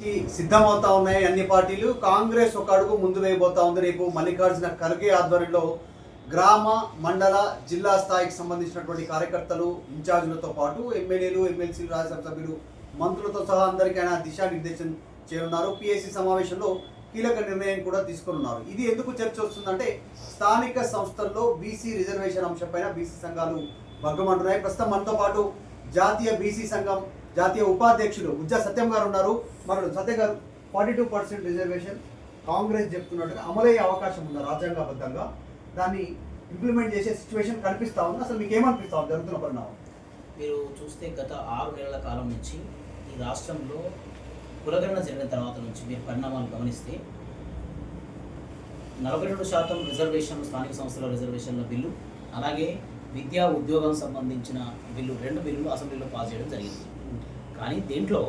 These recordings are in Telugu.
కి సిద్ధమవుతా ఉన్నాయి అన్ని పార్టీలు. కాంగ్రెస్ ఒక అడుగు ముందు వేయబోతా ఉంది. రేపు మల్లికార్జున ఖర్గే ఆధ్వర్యంలో గ్రామ మండల జిల్లా స్థాయికి సంబంధించినటువంటి కార్యకర్తలు ఇన్ఛార్జీలతో పాటు ఎమ్మెల్యేలు ఎమ్మెల్సీలు రాజ్యసభ సభ్యులు మంత్రులతో సహా అందరికీ ఆయన దిశానిర్దేశం చేయనున్నారు. పిఎస్సి సమావేశంలో కీలక నిర్ణయం కూడా తీసుకున్నారు ఇది ఎందుకు చర్చ వస్తుందంటే స్థానిక సంస్థల్లో బీసీ రిజర్వేషన్ అంశంపైన బీసీ సంఘాలు భగ్గమంటున్నాయి. ప్రస్తుతం మనతో పాటు జాతీయ బీసీ సంఘం జాతీయ ఉపాధ్యక్షులు ఉజ్జా సత్యం గారు ఉన్నారు. మరి సత్యం గారు forty two percent reservation Congress చెప్తున్నట్టుగా అమలయ్యే అవకాశం ఉందా రాజ్యాంగబద్ధంగా? దాన్ని ఇంప్లిమెంట్ చేసే సిచ్యువేషన్ కనిపిస్తా ఉంది? అసలు మీకు ఏమనిపిస్తా ఉంది? జరుగుతున్న పరిణామం. మీరు చూస్తే గత ఆరు నెలల కాలం నుంచి ఈ రాష్ట్రంలో కులగణన జరిగిన తర్వాత నుంచి మీరు పరిణామాలు గమనిస్తే నలభై రెండు శాతం రిజర్వేషన్ స్థానిక సంస్థల రిజర్వేషన్ల బిల్లు అలాగే విద్యా ఉద్యోగం సంబంధించిన బిల్లు రెండు బిల్లులు అసెంబ్లీలో పాస్ చేయడం జరిగింది. కానీ దీంట్లో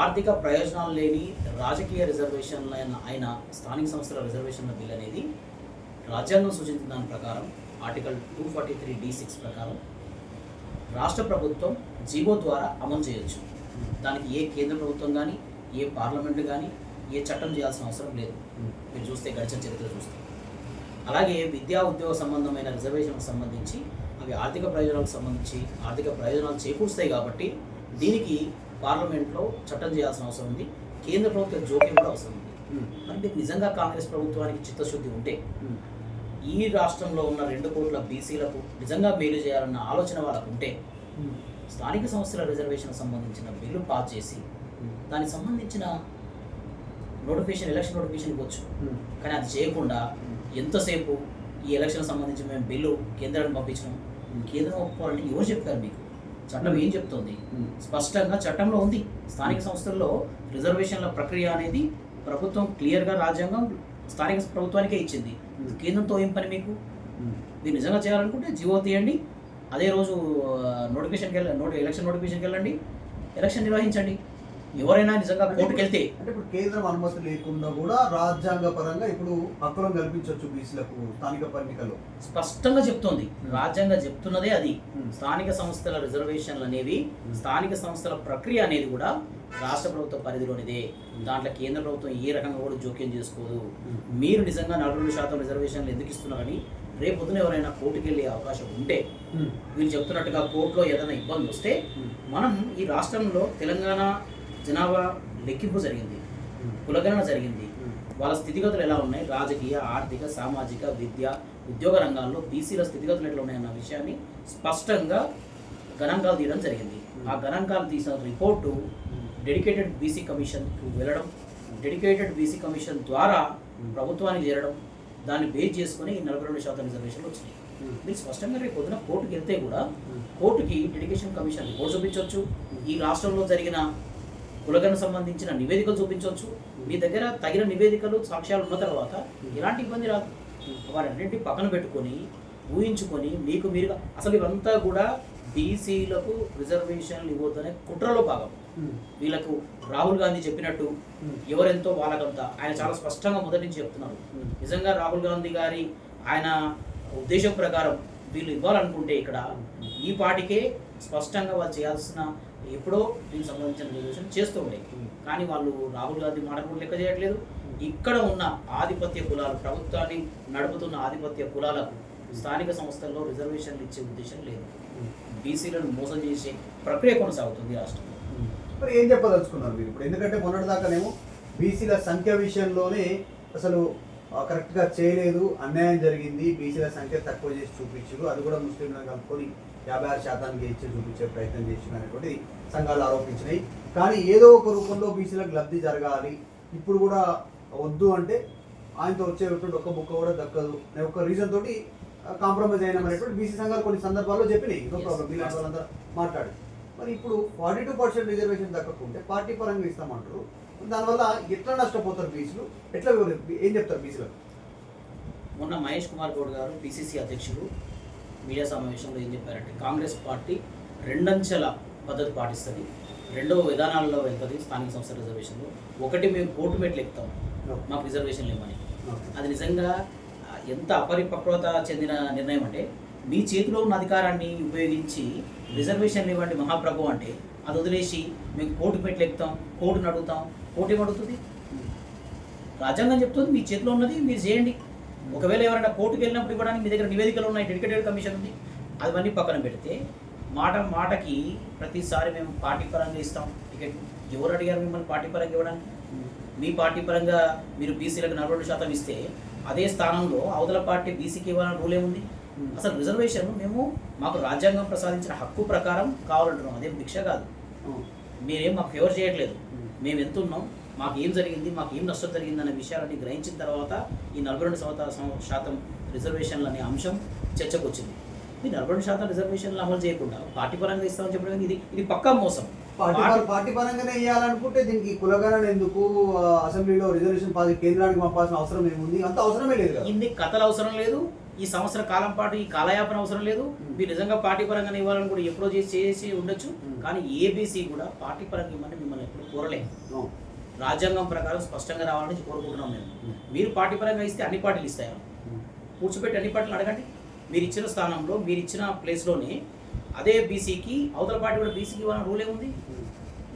ఆర్థిక ప్రయోజనాలు లేని రాజకీయ రిజర్వేషన్ల అయిన స్థానిక సంస్థల రిజర్వేషన్ల బిల్ అనేది రాజ్యాంగం సూచించిన దాని ప్రకారం article two forty three D six ప్రకారం రాష్ట్ర ప్రభుత్వం జీవో ద్వారా అమలు చేయొచ్చు. దానికి ఏ కేంద్ర ప్రభుత్వం కానీ ఏ పార్లమెంట్ కానీ ఏ చట్టం చేయాల్సిన అవసరం లేదు. మీరు చూస్తే గడిచిన చరిత్ర చూస్తే. అలాగే విద్యా ఉద్యోగ సంబంధమైన రిజర్వేషన్కు సంబంధించి అవి ఆర్థిక ప్రయోజనాలకు సంబంధించి ఆర్థిక ప్రయోజనాలు చేకూరుస్తాయి కాబట్టి దీనికి పార్లమెంట్లో చట్టం చేయాల్సిన అవసరం ఉంది. కేంద్ర ప్రభుత్వ జోక్యం కూడా అవసరం ఉంది. మరి మీకు నిజంగా కాంగ్రెస్ ప్రభుత్వానికి చిత్తశుద్ధి ఉంటే ఈ రాష్ట్రంలో ఉన్న రెండు కోట్ల బీసీలకు నిజంగా మేలు చేయాలన్న ఆలోచన వాళ్ళకు ఉంటే స్థానిక సంస్థల రిజర్వేషన్ సంబంధించిన బిల్లు పాస్ చేసి దానికి సంబంధించిన నోటిఫికేషన్ ఎలక్షన్ నోటిఫికేషన్ ఇవ్వచ్చు. కానీ అది చేయకుండా ఎంతసేపు ఈ ఎలక్షన్ సంబంధించి మేము బిల్లు కేంద్రానికి పంపించినాం? కేంద్రం ఒప్పుకోవాలంటే ఎవరు చెప్తారు మీకు? చట్టం ఏం చెప్తోంది? స్పష్టంగా చట్టంలో ఉంది. స్థానిక సంస్థల్లో రిజర్వేషన్ల ప్రక్రియ అనేది ప్రభుత్వం క్లియర్గా రాజ్యాంగం స్థానిక ప్రభుత్వానికే ఇచ్చింది. కేంద్రంతో ఏం పని మీకు? మీరు నిజంగా చేయాలనుకుంటే జీవో తీయండి. అదే రోజు నోటిఫికేషన్కి వెళ్ళ నోటి ఎలక్షన్ నోటిఫికేషన్కి వెళ్ళండి. ఎలక్షన్ నిర్వహించండి. ఎవరైనా నిజంగా కోర్టుకు వెళ్తే అంటే ఇప్పుడు కేంద్రం అనుమతి లేకుండా కూడా రాజ్యాంగ పరంగా ఇప్పుడు హక్కులను కల్పించవచ్చు బీసీలకు స్థానిక ఎన్నికల్లో స్పష్టంగా చెప్తోంది. రాజ్యాంగం చెప్తున్నదే అది. Hmm. స్థానిక సంస్థల రిజర్వేషన్లు అనేవి స్థానిక సంస్థల ప్రక్రియ అనేది కూడా రాష్ట్ర ప్రభుత్వ పరిధిలోనిదే. దాంట్లో కేంద్ర ప్రభుత్వం ఏ రకంగా కూడా జోక్యం చేసుకోదు. మీరు నిజంగా నలభై రెండు శాతం రిజర్వేషన్లు ఎందుకు ఇస్తున్నారని రేపు పొద్దున ఎవరైనా కోర్టుకు వెళ్ళే అవకాశం ఉంటే వీళ్ళు చెప్తున్నట్టుగా కోర్టులో ఏదైనా ఇబ్బంది వస్తే మనం ఈ రాష్ట్రంలో తెలంగాణ జనాభా లెక్కింపు జరిగింది. కులగణన జరిగింది. వాళ్ళ స్థితిగతులు ఎలా ఉన్నాయి? రాజకీయ ఆర్థిక సామాజిక విద్య ఉద్యోగ రంగాల్లో బీసీల స్థితిగతులు ఎట్లా ఉన్నాయన్న విషయాన్ని స్పష్టంగా గణాంకాలు తీయడం జరిగింది. ఆ గణాంకాలు తీసిన రిపోర్టు డెడికేటెడ్ బీసీ కమిషన్కు వెళ్ళడం డెడికేటెడ్ బీసీ కమిషన్ ద్వారా ప్రభుత్వానికి చేరడం దాన్ని బేస్ చేసుకొని ఈ నలభై రెండు శాతం రిజర్వేషన్లు వచ్చినాయి. మీరు స్పష్టంగా రేపు పొద్దున కోర్టుకి వెళ్తే కూడా కోర్టుకి డెడికేషన్ కమిషన్ రిపోర్ట్ చూపించవచ్చు. ఈ రాష్ట్రంలో జరిగిన కులగన సంబంధించిన నివేదికలు చూపించవచ్చు. మీ దగ్గర తగిన నివేదికలు సాక్ష్యాలు ఉన్న తర్వాత ఎలాంటి ఇబ్బంది రాదు. వారన్నింటినీ పక్కన పెట్టుకొని ఊహించుకొని మీకు మీరుగా అసలు ఇవంతా కూడా బీసీలకు రిజర్వేషన్లు ఇవ్వద్దనే కుట్రలో భాగం. వీళ్ళకు రాహుల్ గాంధీ చెప్పినట్టు ఎవరెంతో వాళ్ళకంతా ఆయన చాలా స్పష్టంగా మొదటి నుంచి చెప్తున్నారు. నిజంగా రాహుల్ గాంధీ గారి ఆయన ఉద్దేశం ప్రకారం వీళ్ళు ఇవ్వాలనుకుంటే ఇక్కడ ఈ పాటికే స్పష్టంగా వాళ్ళు చేయాల్సిన ఎప్పుడో దీనికి సంబంధించిన రిజర్వేషన్ చేస్తూ ఉన్నాయి కానీ వాళ్ళు రాహుల్ గాంధీ మాట కూడా లెక్క చేయట్లేదు. ఇక్కడ ఉన్న ఆధిపత్య కులాలు ప్రభుత్వాన్ని నడుపుతున్న ఆధిపత్య కులాలకు స్థానిక సంస్థల్లో రిజర్వేషన్లు ఇచ్చే ఉద్దేశం లేదు. బీసీలను మోసం చేసే ప్రక్రియ కొనసాగుతుంది రాష్ట్రంలో. మరి ఏం చెప్పదలుచుకున్నారు మీరు ఇప్పుడు? ఎందుకంటే మొన్నటిదాకానేమో బీసీల సంఖ్య విషయంలోనే అసలు కరెక్ట్గా చేయలేదు. అన్యాయం జరిగింది. బీసీల సంఖ్య తక్కువ చేసి చూపించారు. అది కూడా ముస్లింలను కలుపుకొని యాభై ఆరు శాతానికి ఇచ్చి చూపించే ప్రయత్నం చేసిన అనేటువంటి సంఘాలు ఆరోపించినాయి. కానీ ఏదో ఒక రూపంలో బీసీలకు లబ్ధి జరగాలి. ఇప్పుడు కూడా వద్దు అంటే ఆయనతో వచ్చేటువంటి ఒక్క బుక్క కూడా దక్కదు అనే ఒక రీజన్ తోటి కాంప్రమైజ్ అయినాం అనేటువంటి బీసీ సంఘాలు కొన్ని సందర్భాల్లో చెప్పినాయి. నో. ప్రాబ్లం మీలాంటి వాళ్ళంతా మాట్లాడు మరి ఇప్పుడు ఫార్టీ టూ పర్సెంట్ రిజర్వేషన్ దక్కకుంటే పార్టీ పరంగా ఇస్తామంటారు. దానివల్ల ఎట్లా నష్టపోతారు బీసీలు? ఎట్లా ఏం చెప్తారు బీసీలకు? మొన్న మహేష్ కుమార్ గౌడ్ గారు పిసిసి అధ్యక్షులు మీడియా సమావేశంలో ఏం చెప్పారంటే కాంగ్రెస్ పార్టీ రెండంచెల పద్ధతి పాటిస్తుంది. రెండో విధానాల్లో వెళ్తుంది స్థానిక సంస్థల రిజర్వేషన్లో. ఒకటి మేము కోర్టు మెట్లు ఎక్కుతాం. మాకు రిజర్వేషన్లు ఇవ్వమని అది నిజంగా ఎంత అపరిపక్వత చెందిన నిర్ణయం అంటే మీ చేతిలో ఉన్న అధికారాన్ని ఉపయోగించి రిజర్వేషన్లు ఇవ్వండి మహాప్రభు అంటే అది వదిలేసి మేము కోర్టు పెట్టి ఎక్కుతాం కోర్టును అడుగుతాం కోర్టు ఏం అడుగుతుంది? రాజ్యాంగం చెప్తుంది మీ చేతిలో ఉన్నది మీరు చేయండి. ఒకవేళ ఎవరైనా కోర్టుకు వెళ్ళినప్పుడు ఇవ్వడానికి మీ దగ్గర నివేదికలు ఉన్నాయి డెడికేటెడ్ కమిషన్ ఉంది అవన్నీ పక్కన పెడితే మాట మాటకి ప్రతిసారి మేము పార్టీ పరంగా ఇస్తాం. టికెట్ ఎవరు అడిగారు మిమ్మల్ని పార్టీ పరంగా ఇవ్వడానికి? మీ పార్టీ పరంగా మీరు బీసీలకు నలభై రెండు శాతం ఇస్తే అదే స్థానంలో అవతల పార్టీ బీసీకి ఇవ్వాలని రూల్ ఏముంది? అసలు రిజర్వేషన్ మేము మాకు రాజ్యాంగం ప్రసాదించిన హక్కు ప్రకారం కావాలంటున్నాం. అదేం భిక్ష కాదు. మీరేం మాకు ఫేవర్ చేయట్లేదు. మేము ఎంత ఉన్నాం మాకు ఏం జరిగింది మాకు ఏం నష్టం జరిగింది అనే విషయాలని గ్రహించిన తర్వాత ఈ నలభై రెండు శాతం రిజర్వేషన్లు అనే అంశం చర్చకు వచ్చింది ఈ నలభై రెండు శాతం రిజర్వేషన్లు అమలు చేయకుండా పార్టీ పరంగా ఇస్తామని చెప్పడం ఇది ఇది పక్కా మోసం. పార్టీ పర- పార్టీ పరంగానే ఇవ్వాలనుకుంటే దీనికి కులగణన ఎందుకు అసెంబ్లీలో రిజర్వేషన్ కేంద్రానికి పంపాల్సిన అవసరం ఏముంది? అంత అవసరమే లేదు ఇన్ని కథలు అవసరం లేదు ఈ సంవత్సర కాలం పాటు ఈ కాలయాపన అవసరం లేదు. మీరు నిజంగా పార్టీ పరంగా ఇవ్వాలని కూడా ఎప్పుడో చేసి చేసి ఉండొచ్చు. కానీ ఏబీసీ కూడా పార్టీ పరంగా ఇవ్వమని మిమ్మల్ని ఎప్పుడు కోరలేదు. రాజ్యాంగం ప్రకారం స్పష్టంగా రావాలని కోరుకుంటున్నాం మేము. మీరు పార్టీ పరంగా ఇస్తే అన్ని పార్టీలు ఇస్తాయా? కూర్చోబెట్టి అన్ని పార్టీలు అడగండి. మీరు ఇచ్చిన స్థానంలో మీరు ఇచ్చిన ప్లేస్లోనే అదే బీసీకి అవతల పార్టీ కూడా బీసీకి ఇవ్వాలని రూల్ ఏముంది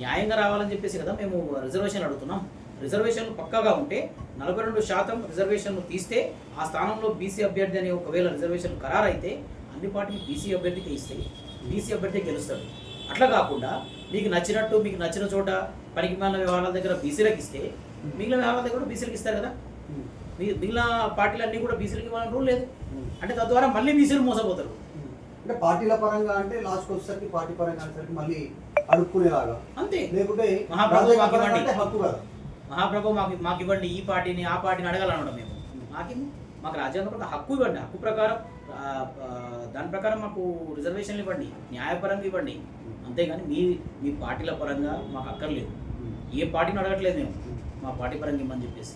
న్యాయంగా రావాలని చెప్పేసి కదా మేము రిజర్వేషన్ అడుగుతున్నాం. రిజర్వేషన్లు పక్కాగా ఉంటే నలభై రెండు శాతం రిజర్వేషన్లు తీస్తే ఆ స్థానంలో బీసీ అభ్యర్థి అనే ఒకవేళ రిజర్వేషన్ ఖరారైతే అన్ని పార్టీలు బీసీ అభ్యర్థికి ఇస్తాయి. బీసీ అభ్యర్థి గెలుస్తాడు అట్లా కాకుండా మీకు నచ్చినట్టు మీకు నచ్చిన చోట పనికి మాలిన వ్యవహారాల దగ్గర బీసీలకు ఇస్తే మిగిలిన వ్యవహారాల దగ్గర బీసీలకు ఇస్తారు కదా. మిగిలిన పార్టీలు అన్నీ కూడా బీసీలకు ఇవ్వాలని రూల్ లేదు. అంటే తద్వారా మళ్ళీ బీసీలు మోసపోతారు. అంటే పార్టీల పరంగా అంటే లాస్ట్కి వచ్చేసరికి పార్టీ పరంగా అనేసరికి మళ్ళీ అడుక్కునేలాగా. అంతే. లేకుంటే మహాప్రభు మాకు ఇవ్వండి. హక్కు కదా. మహాప్రభు మాకు మాకు ఇవ్వండి ఈ పార్టీని ఆ పార్టీని అడగాలన్నమాట మేము. మాకేం మాకు రాజ్యాంగ ప్రకారం హక్కు ఇవ్వండి హక్కు ప్రకారం దాని ప్రకారం మాకు రిజర్వేషన్లు ఇవ్వండి న్యాయపరంగా ఇవ్వండి. అంతేగాని మీ మీ పార్టీల పరంగా మాకు అక్కర్లేదు. ఏ పార్టీని అడగట్లేదు మేము. మా పార్టీ పరంగా ఇమ్మని చెప్పేసి.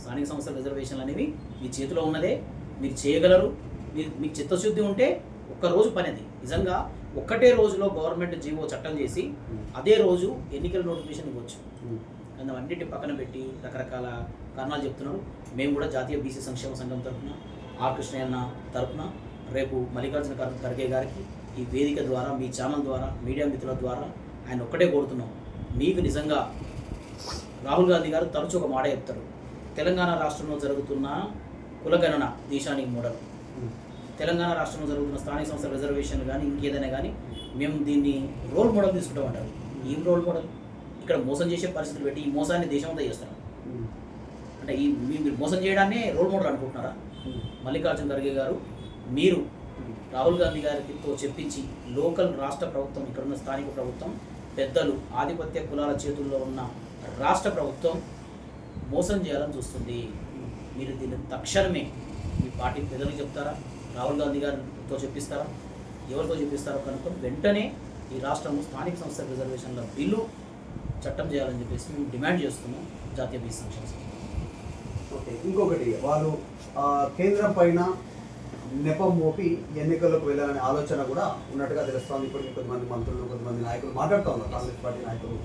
స్థానిక సంస్థల రిజర్వేషన్లు అనేవి మీ చేతిలో ఉన్నదే మీరు చేయగలరు. మీరు మీకు చిత్తశుద్ధి ఉంటే ఒక్క రోజు పని అది. నిజంగా ఒక్కటే రోజులో గవర్నమెంట్ జీవో చట్టం చేసి అదే రోజు ఎన్నికల నోటిఫికేషన్ ఇవ్వచ్చు. కానీ అవన్నిటి పక్కన పెట్టి రకరకాల కారణాలు చెప్తున్నారు మేము కూడా జాతీయ బీసీ సంక్షేమ సంఘం తరఫున ఆర్ కృష్ణయ్యన్న తరఫున రేపు మల్లికార్జున ఖర్- ఖర్గే గారికి ఈ వేదిక ద్వారా మీ ఛానల్ ద్వారా మీడియా మిత్రుల ద్వారా ఆయన ఒక్కటే కోరుతున్నాం. మీకు నిజంగా రాహుల్ గాంధీ గారు తరచూ ఒక మాట చెప్తారు. తెలంగాణ రాష్ట్రంలో జరుగుతున్న కులగణన దేశానికి మోడల్. తెలంగాణ రాష్ట్రంలో జరుగుతున్న స్థానిక సంస్థల రిజర్వేషన్లు కానీ ఇంకేదైనా కానీ మేము దీన్ని రోల్ మోడల్ తీసుకుంటాం అంటారు. ఏం రోల్ మోడల్? ఇక్కడ మోసం చేసే పరిస్థితులు పెట్టి ఈ మోసాన్ని దేశమంతా చేస్తారు అంటే ఈ మీరు మోసం చేయడాన్నే రోల్ మోడల్ అనుకుంటున్నారా? మల్లికార్జున ఖర్గే గారు మీరు రాహుల్ గాంధీ గారితో చెప్పించి లోకల్ రాష్ట్ర ప్రభుత్వం ఇక్కడున్న స్థానిక ప్రభుత్వం పెద్దలు ఆధిపత్య కులాల చేతుల్లో ఉన్న రాష్ట్ర ప్రభుత్వం మోసం చేయాలని చూస్తుంది. మీరు దీన్ని తక్షణమే మీ పార్టీ పెద్దలకు చెప్తారా? రాహుల్ గాంధీ గారితో చెప్పిస్తారా? ఎవరితో చెప్పిస్తారో కనుక వెంటనే ఈ రాష్ట్రంలో స్థానిక సంస్థల రిజర్వేషన్ల బిల్లు చట్టం చేయాలని చెప్పేసి మేము డిమాండ్ చేస్తున్నాం జాతీయ బీసీ సంక్షేమ ఓకే ఇంకొకటి వాళ్ళు ఆ, కేంద్రం పైన నెపం మోపి ఎన్నికల్లోకి వెళ్ళాలనే ఆలోచన కూడా ఉన్నట్టుగా తెలుస్తోంది. ఇప్పుడు కొంతమంది మంత్రులు కొంతమంది నాయకులు మాట్లాడుతూ ఉన్నారు. కాంగ్రెస్ పార్టీ నాయకులు.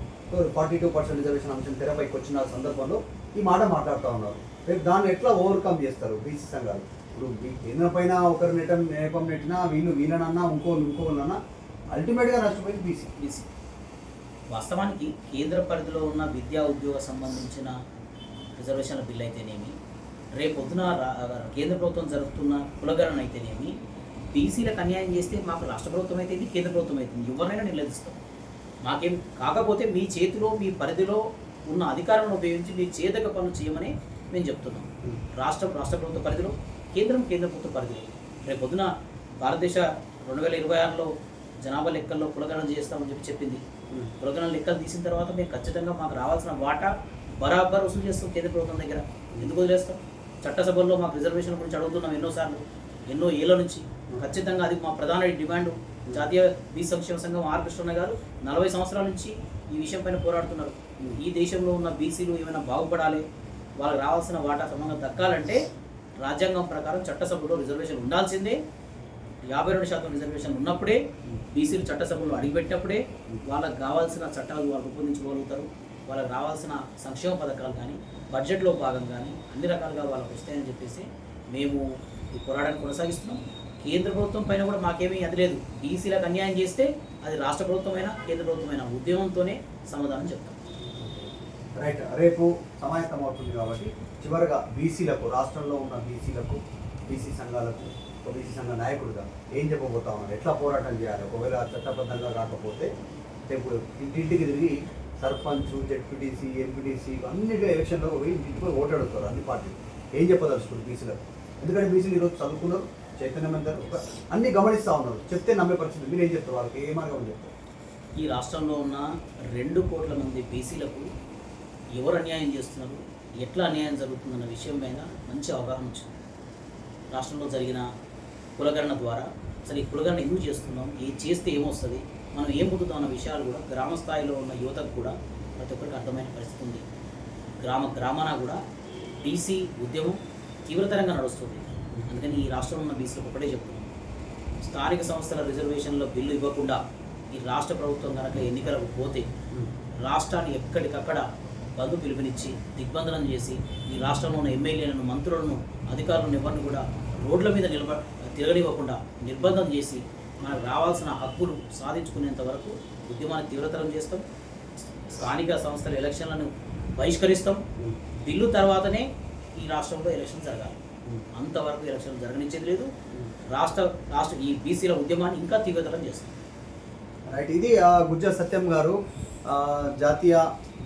ఫార్టీ టూ పర్సెంట్ రిజర్వేషన్ అంశం తెరపైకి వచ్చిన సందర్భంలో ఈ మాట మాట్లాడుతూ ఉన్నారు. రేపు దాన్ని ఎట్లా ఓవర్కమ్ చేస్తారు బీసీ సంఘాలు? ఇప్పుడు ఈ కేంద్రం పైన ఒకరు నెటం నేపం నెట్టినా వీళ్ళు వీళ్ళనన్నా ఇంకోళ్ళు ఇంకోళ్ళన్నా అల్టిమేట్గా నష్టపోయింది బీసీ. బీసీ. వాస్తవానికి కేంద్ర పరిధిలో ఉన్న విద్యా ఉద్యోగ సంబంధించిన రిజర్వేషన్ల బిల్ అయితేనేమి రేపు పొద్దున కేంద్ర ప్రభుత్వం జరుపుతున్న కులగరణ అయితేనేమి బీసీలకు అన్యాయం చేస్తే మాకు రాష్ట్ర ప్రభుత్వం అయితే కేంద్ర ప్రభుత్వం అయితే ఎవరినైనా నిలదీస్తాం మాకేం కాకపోతే మీ చేతిలో మీ పరిధిలో ఉన్న అధికారాన్ని ఉపయోగించి మీ చేతక పనులు చేయమని మేము చెప్తున్నాం. రాష్ట్ర రాష్ట్ర ప్రభుత్వ పరిధిలో కేంద్రం కేంద్ర ప్రభుత్వ పరిధిలో. రేపు పొద్దున భారతదేశ రెండు వేల ఇరవై ఆరులో జనాభా లెక్కల్లో కులగణన చేస్తామని చెప్పి చెప్పింది. కులగణన లెక్కలు తీసిన తర్వాత మేము ఖచ్చితంగా మాకు రావాల్సిన వాటా బరాబర్ వసూలు చేస్తాం కేంద్ర ప్రభుత్వం దగ్గర. ఎందుకు వదిలేస్తాం? చట్టసభల్లో మాకు రిజర్వేషన్ గురించి అడుగుతున్నాం ఎన్నోసార్లు ఎన్నో ఏళ్ళ నుంచి. ఖచ్చితంగా అది మా ప్రధాన డిమాండ్. జాతీయ బీ సంక్షేమ సంఘం ఆర్ కృష్ణ గారు నలభై సంవత్సరాల నుంచి ఈ విషయం పైన పోరాడుతున్నారు. ఈ దేశంలో ఉన్న బీసీలు ఏమైనా బాగుపడాలి వాళ్ళకి రావాల్సిన వాటా సమంగా దక్కాలంటే రాజ్యాంగం ప్రకారం చట్టసభలో రిజర్వేషన్ ఉండాల్సిందే. యాభై రెండు శాతం రిజర్వేషన్ ఉన్నప్పుడే బీసీలు చట్టసభలో అడిగిపెట్టినప్పుడే వాళ్ళకి కావాల్సిన చట్టాలు వాళ్ళు రూపొందించుకోగలుగుతారు వాళ్ళకి రావాల్సిన సంక్షేమ పథకాలు కానీ బడ్జెట్లో భాగం కానీ అన్ని రకాలుగా వాళ్ళకి వస్తాయని చెప్పేసి మేము ఈ పోరాటాన్ని కొనసాగిస్తున్నాం. కేంద్ర ప్రభుత్వం పైన కూడా మాకేమీ అది లేదు. బీసీలకు అన్యాయం చేస్తే అది రాష్ట్ర ప్రభుత్వమైనా కేంద్ర ప్రభుత్వమైనా ఉద్యమంతోనే సమాధానం చెప్తాం. రైట్. రేపు సమాయత్తం అవుతుంది కాబట్టి చివరగా బీసీలకు రాష్ట్రంలో ఉన్న బీసీలకు బీసీ సంఘాలకు బీసీ సంఘ నాయకుడుగా ఏం చెప్పబోతా ఉన్నారు? ఎట్లా పోరాటం చేయాలి? ఒకవేళ చట్టబద్ధంగా కాకపోతే రేపు ఇంటింటికి తిరిగి సర్పంచ్ జెడ్పీటీసీ ఎంపీటీసీ అన్నిటి ఎలక్షన్లో పోయి ఇంటికి ఓటు అడుగుతారు అన్ని పార్టీలు. ఏం చెప్పదలుచుకోరు బీసీలకు? ఎందుకంటే బీసీలు ఈరోజు చదువుకున్నారు చైతన్యవంతారు ఒక- అన్ని గమనిస్తూ ఉన్నారు. చెప్తే నమ్మే పరిస్థితి మీరు ఏం చెప్తారు? వాళ్ళకి ఏ మార్గం చెప్తారు? ఈ రాష్ట్రంలో ఉన్న రెండు కోట్ల మంది బీసీలకు ఎవరు అన్యాయం చేస్తున్నారు? ఎట్లా అన్యాయం జరుగుతుందన్న విషయం పైన మంచి అవగాహన వచ్చింది. రాష్ట్రంలో జరిగిన కులగణన ద్వారా అసలు ఈ కులగణన ఎందుకు చేస్తున్నాం? ఏ చేస్తే ఏమొస్తుంది? మనం ఏం పొందుతాం అన్న విషయాలు కూడా గ్రామ స్థాయిలో ఉన్న యువతకు కూడా ప్రతి ఒక్కరికి అర్థమైన పరిస్థితి ఉంది. గ్రామ గ్రామాన కూడా బీసీ ఉద్యమం తీవ్రతరంగా నడుస్తుంది. అందుకని ఈ రాష్ట్రంలో ఉన్న బీసీలకు ఒకటే చెప్తున్నాం. స్థానిక సంస్థల రిజర్వేషన్లో బిల్లు ఇవ్వకుండా ఈ రాష్ట్ర ప్రభుత్వం కనుక ఎన్నికలకు పోతే రాష్ట్రాన్ని ఎక్కడికక్కడ బంధు పిలుపునిచ్చి దిగ్బంధనం చేసి ఈ రాష్ట్రంలో ఉన్న ఎమ్మెల్యేలను మంత్రులను అధికారులను ఎవరిని కూడా రోడ్ల మీద నిలబ తిరగనివ్వకుండా నిర్బంధం చేసి మనకు రావాల్సిన హక్కులు సాధించుకునేంత వరకు ఉద్యమాన్ని తీవ్రతరం చేస్తాం. స్థానిక సంస్థల ఎలక్షన్లను బహిష్కరిస్తాం. బిల్లు తర్వాతనే ఈ రాష్ట్రంలో ఎలక్షన్ జరగాలి. అంతవరకు ఎలక్షన్ జరగనిచ్చేది లేదు. రాష్ట్ర రాష్ట్ర ఈ బీసీల ఉద్యమాన్ని ఇంకా తీవ్రతరం చేస్తాం. రైట్ ఇది ఆ, గుజ్జ సత్యం గారు జాతీయ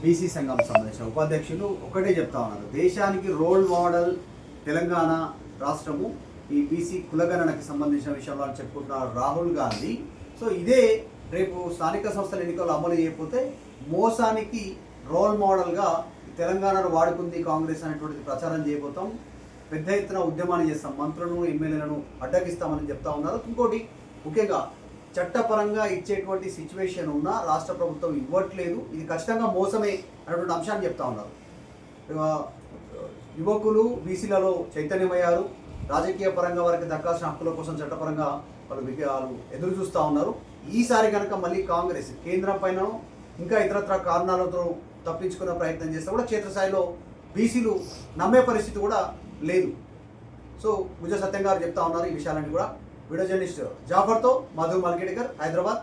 బీసీ సంఘం సంబంధించిన ఉపాధ్యక్షులు ఒకటే చెప్తా ఉన్నారు. దేశానికి రోల్ మోడల్ తెలంగాణ రాష్ట్రము. ఈ బీసీ కులగణనకి సంబంధించిన విషయంలో అని చెప్పుకుంటున్నారు రాహుల్ గాంధీ. సో ఇదే రేపు స్థానిక సంస్థల ఎన్నికలు అమలు చేయకపోతే మోసానికి రోల్ మోడల్గా తెలంగాణను వాడుకుంది కాంగ్రెస్ అనేటువంటిది ప్రచారం చేయబోతాం. పెద్ద ఎత్తున ఉద్యమాన్ని చేస్తాం. మంత్రులను ఎమ్మెల్యేలను అడ్డగిస్తామని చెప్తా ఉన్నారు. ఇంకోటి ముఖ్యంగా చట్టపరంగా ఇచ్చేటువంటి సిచ్యువేషన్ ఉన్నా రాష్ట్ర ప్రభుత్వం ఇవ్వట్లేదు. ఇది ఖచ్చితంగా మోసమే అనేటువంటి అంశాన్ని చెప్తా ఉన్నారు. యువకులు బీసీలలో చైతన్యమయ్యారు. రాజకీయ పరంగా వారికి దక్కాల్సిన హక్కుల కోసం చట్టపరంగా వాళ్ళు విగ్రహాలు వాళ్ళు ఎదురు చూస్తూ ఉన్నారు. ఈసారి కనుక మళ్ళీ కాంగ్రెస్ కేంద్రం పైన ఇంకా ఇతరత్ర కారణాలతో తప్పించుకునే ప్రయత్నం చేస్తే కూడా క్షేత్రస్థాయిలో బీసీలు నమ్మే పరిస్థితి కూడా లేదు. సో గుజ సత్యం గారు చెప్తా ఉన్నారు ఈ విషయాలన్నీ కూడా. వీడియో జర్నలిస్ట్ జాఫర్తో మధు మల్కేడికర్ హైదరాబాద్.